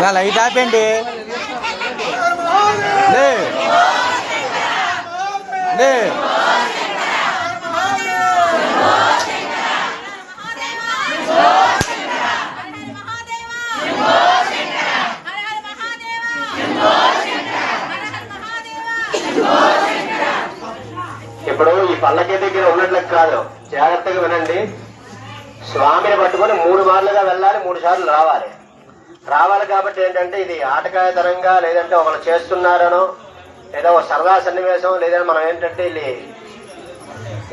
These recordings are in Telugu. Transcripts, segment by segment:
నా లైట్ ఆపండి ఇప్పుడు ఈ పల్లకి దగ్గర ఉన్నట్లు కాదు. జాగ్రత్తగా వినండి. స్వామిని పట్టుకొని మూడు మార్లుగా వెళ్ళాలి మూడు సార్లు రావాలి. రావాలి కాబట్టి ఏంటంటే ఇది ఆటకాయతనంగా లేదంటే ఒకరు చేస్తున్నారనో లేదా ఒక సరదా సన్నివేశం లేదంటే మనం ఏంటంటే ఇది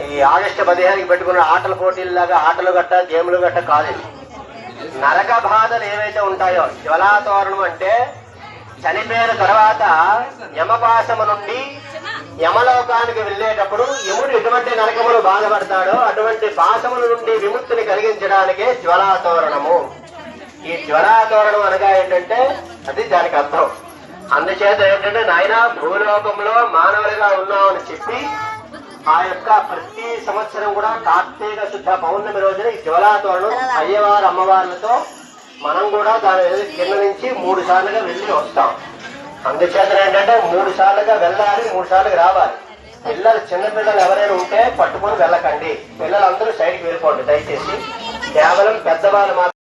ఈ ఆగస్టు పదిహేనుకి పెట్టుకున్న ఆటల పోటీల్లాగా ఆటలు గట్ట గేములు గట్ట కాదు నరక బాధలు ఏవైతే ఉంటాయో జ్వలాతోరణం అంటే చనిపోయిన తర్వాత యమపాసము నుండి యమలోకానికి వెళ్ళేటప్పుడు యముడు ఎటువంటి నరకములు బాధపడతాడో అటువంటి పాశముల నుండి విముక్తిని కలిగించడానికే జ్వలాతోరణము. ఈ జ్వలాతోరణం అనగా ఏంటంటే అది దానికి అర్థం. అందుచేత ఏంటంటే నాయన భూలోకంలో మానవులుగా ఉన్నామని చెప్పి ఆ యొక్క ప్రతి సంవత్సరం కూడా కార్తీక శుద్ధ పౌర్ణమి రోజున ఈ జ్వలాతోరణం అయ్యవారు అమ్మవార్లతో మనం కూడా దాని కింద నుంచి మూడు సార్లుగా వెళ్ళి వస్తాం. అందుచేత ఏంటంటే మూడు సార్లుగా వెళ్ళాలి మూడు సార్లుగా రావాలి. పిల్లలు చిన్న పిల్లలు ఎవరైనా ఉంటే పట్టుకొని వెళ్ళకండి. పిల్లలందరూ సైడ్కి వెళ్ళిపోండి. దయచేసి కేవలం పెద్దవాళ్ళు మాత్రం